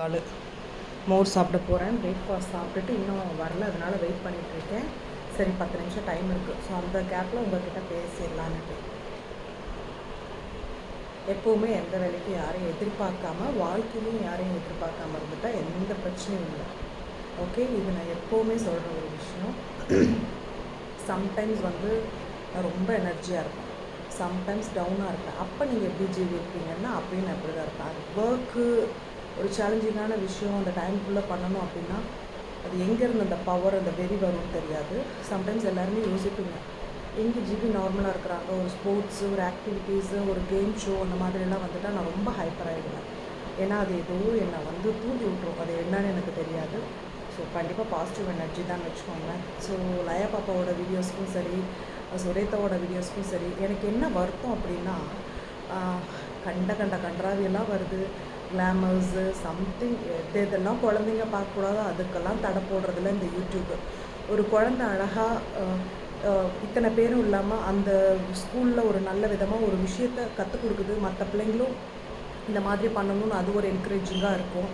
கால். மோர் சாப்பிட போகிறேன் பிரேக்ஃபாஸ்ட் சாப்பிட்டுட்டு இன்னும் வரல. அதனால் வெயிட் பண்ணிகிட்ருக்கேன் சரி பத்து நிமிஷம் டைம் இருக்குது ஸோ அந்த கேப்பில் உங்கள்கிட்ட பேசிடலான்ட்டு எப்போவுமே எந்த வேலைக்கும் யாரையும் எதிர்பார்க்காம வாழ்க்கையிலையும் யாரையும் எதிர்பார்க்காம இருந்துட்டால் எந்த பிரச்சனையும் இல்லை. ஓகே இது நான் எப்போவுமே சொல்கிற ஒரு விஷயம். சம்டைம்ஸ் வந்து நான் ரொம்ப எனர்ஜியாக இருப்பேன். சம்டைம்ஸ் டவுனாக இருப்பேன். அப்போ நீங்கள் எப்படி ஜீவிப்பீங்கன்னா அப்படின்னு நான் அப்படி தான் இருப்பேன். ஒர்க்கு ஒரு சேலஞ்சிங்கான விஷயம் அந்த டைம்குள்ளே பண்ணணும் அப்படின்னா அது எங்கேருந்து அந்த பவர் அந்த வெறி வரும்னு தெரியாது. சம்டைம்ஸ் எல்லாருமே யோசிப்பீங்க எங்கே ஜிபி நார்மலாக இருக்கிறாங்க? ஒரு ஸ்போர்ட்ஸு ஒரு ஆக்டிவிட்டீஸு ஒரு கேம் ஷோ அந்த மாதிரிலாம் வந்துட்டால் நான் ரொம்ப ஹைப்பர் ஆகிடுவேன் ஏன்னா அது ஏதோ என்னை வந்து தூண்டி விட்ரும் அது என்னன்னு எனக்கு தெரியாது. ஸோ கண்டிப்பாக பாசிட்டிவ் எனர்ஜி தான் வச்சுக்கோங்களேன். ஸோ லயா பாப்பாவோட வீடியோஸ்க்கும் சரி சுரேத்தாவோட வீடியோஸ்க்கும் சரி எனக்கு என்ன வருத்தம் அப்படின்னா கண்ட கண்ட கன்றாவியெல்லாம் வருது. கிளாமர்ஸு சம்திங் எது எதெல்லாம் குழந்தைங்க பார்க்கக்கூடாதோ அதுக்கெல்லாம் தடை போடுறதுல இந்த யூடியூப்பு ஒரு குழந்த அழகாக இத்தனை பேரும் இல்லாமல் அந்த ஸ்கூலில் ஒரு நல்ல விதமாக ஒரு விஷயத்த கற்றுக் கொடுக்குது. மற்ற பிள்ளைங்களும் இந்த மாதிரி பண்ணணும்னு அது ஒரு என்கரேஜிங்காக இருக்கும்.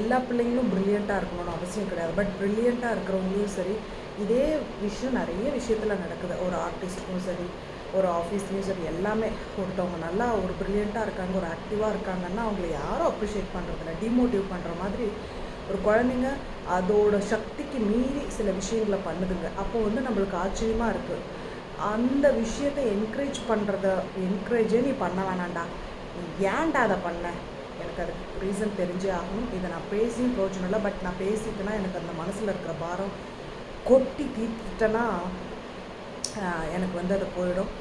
எல்லா பிள்ளைங்களும் ப்ரில்லியண்ட்டாக இருக்கணும்னு அவசியம் கிடையாது. பட் ப்ரில்லியண்ட்டாக இருக்கிறவங்களையும் சரி இதே விஷயம் நிறைய விஷயத்தில் நடக்குது. ஒரு ஆர்டிஸ்ட்டுக்கும் சரி ஒரு ஆஃபீஸ்லேயும் சரி எல்லாமே ஒருத்தவங்க நல்லா ஒரு ப்ரில்லியண்ட்டாக இருக்காங்க ஒரு ஆக்டிவாக இருக்காங்கன்னா அவங்கள யாரும் அப்ரிஷியேட் பண்ணுறதில்ல டிமோட்டிவ் பண்ணுற மாதிரி ஒரு குழந்தைங்க அதோட சக்திக்கு மீறி சில விஷயங்களை பண்ணுதுங்க. அப்போ வந்து நம்மளுக்கு ஆச்சரியமாக இருக்குது அந்த விஷயத்தை என்கரேஜ் பண்ணுறத என்கரேஜே நீ பண்ண வேணாம்டா. நீ ஏன்டா அதை பண்ண? எனக்கு அதுக்கு ரீசன் தெரிஞ்சே ஆகணும். இதை நான் பேசியும் பிரோஜனம் இல்லை. பட் நான் பேசிட்டேன்னா எனக்கு அந்த மனசில் இருக்கிற பாரம் கொட்டி தீர்த்துட்டேன்னா எனக்கு வந்து அது போயிடும்.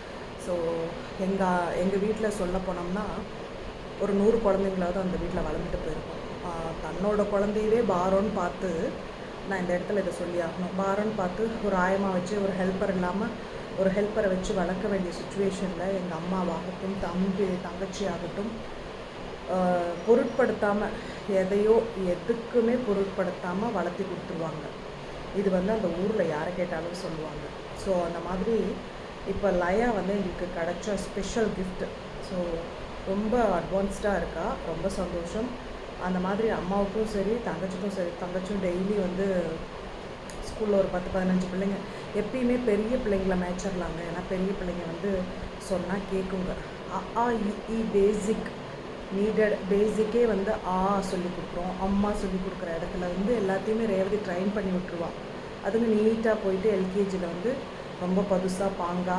ஸோ எங்கள் எங்கள் வீட்டில் சொல்ல போனோம்னா ஒரு நூறு குழந்தைங்களாவது அந்த வீட்டில் வளர்ந்துட்டு போயிருக்கோம். தன்னோட குழந்தையவே பாரோன்னு பார்த்து நான் இந்த இடத்துல இதை சொல்லி ஆகணும். பாரோன்னு பார்த்து ஒரு ஆயமாக வச்சு ஒரு ஹெல்ப்பர் இல்லாமல் ஒரு ஹெல்ப்பரை வச்சு வளர்க்க வேண்டிய சுச்சுவேஷனில் எங்கள் அம்மாவாகட்டும் தம்பி தங்கச்சி ஆகட்டும் பொருட்படுத்தாமல் எதையோ எதுக்குமே பொருட்படுத்தாமல் வளர்த்தி கொடுத்துருவாங்க. இது வந்து அந்த ஊரில் யாரை கேட்டாலும் சொல்லுவாங்க. ஸோ அந்த மாதிரி இப்போ லயா வந்து எங்களுக்கு கிடைச்ச ஸ்பெஷல் கிஃப்ட் ஸோ ரொம்ப அட்வான்ஸ்டாக இருக்கா? ரொம்ப சந்தோஷம். அந்த மாதிரி அம்மாவுக்கும் சரி தங்கச்சிக்கும் சரி தங்கச்சும் டெய்லி வந்து ஸ்கூலில் ஒரு பத்து பதினஞ்சு பிள்ளைங்க. எப்பயுமே பெரிய பிள்ளைங்கள மேய்ச்சிடலாங்க ஏன்னா பெரிய பிள்ளைங்க வந்து சொன்னால் கேட்குங்க அ ஆ இ, பேசிக் நீடட் பேசிக்கே வந்து ஆ சொல்லி கொடுக்குறோம். அம்மா சொல்லி கொடுக்குற இடத்துல வந்து எல்லாத்தையுமே ரேவதி ட்ரைன் பண்ணி விட்டுருவான் அதுங்க நீட்டாக போயிட்டு எல்கேஜியில் வந்து ரொம்ப பதுசாக பாங்கா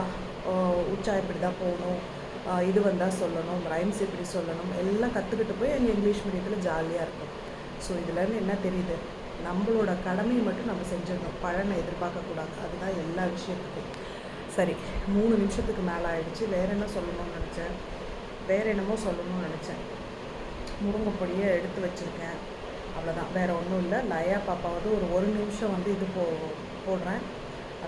உச்சா இப்படி தான் போகணும் இது வந்தால் சொல்லணும் ரைம்ஸ் இப்படி சொல்லணும் எல்லாம் கற்றுக்கிட்டு போய் அங்கே இங்கிலீஷ் மீடியத்தில் ஜாலியாக இருக்கும். ஸோ இதுலேருந்து என்ன தெரியுது? நம்மளோட கடமையை மட்டும் நம்ம செஞ்சிடணும். பலனை எதிர்பார்க்கக்கூடாது அதுதான் எல்லா விஷயத்துக்கும். சரி மூணு நிமிஷத்துக்கு மேலே ஆயிடுச்சு. வேற என்ன சொல்லணும்னு நினச்சேன்? வேற என்னமோ சொல்லணும்னு நினச்சேன். முருங்கைப்பொடியை எடுத்து வச்சுருக்கேன். அவ்வளோதான் வேறு ஒன்றும் இல்லை. லயா பாப்பாவது ஒரு ஒரு நிமிஷம் வந்து இது போ போடுறேன்.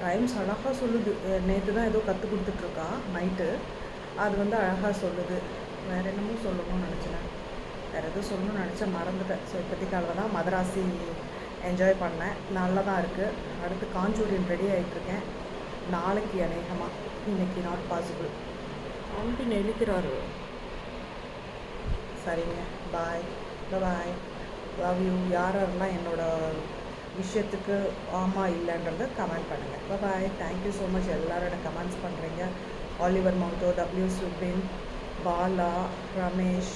ரைம்ஸ் அழகாக சொல்லுது. நேற்று தான் ஏதோ கற்றுக் கொடுத்துட்ருக்கா நைட்டு. அது வந்து அழகாக சொல்லுது. வேறு என்னமோ சொல்லணும்னு நினச்சேன் வேறு எதுவும் சொல்லணும்னு நினச்சேன் மறந்துட்டேன். ஸோ இப்போதைக்கு அவ்வளோதான் மதராசி என்ஜாய் பண்ணேன். நல்லா தான் இருக்குது அடுத்து காஞ்சூரியன் ரெடி ஆகிட்டுருக்கேன் நாளைக்கு அநேகமாக இன்னைக்கு நாட் பாசிபிள் அம்பி நெளிக்கிறாரு சரிங்க. பாய் பாய் லவ் யூ யார் யாரெல்லாம் என்னோட விஷயத்துக்கு ஆமாம் இல்லைன்றத கமெண்ட் பண்ணுங்கள் bye thank you so much எல்லாரோட கமெண்ட்ஸ் பண்ணுறீங்க ஆலிவர் மவுத்தோ டபிள்யூ சுபின் பாலா ரமேஷ்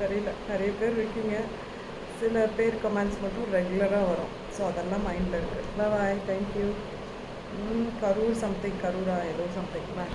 தெரியல. நிறைய பேர் இருக்கீங்க. சில பேர் கமெண்ட்ஸ் மட்டும் ரெகுலராக வரும். ஸோ அதெல்லாம் மைண்டில் இருக்குது bye thank you Karur something கரூரா ஏதோ சம்திங் பாய்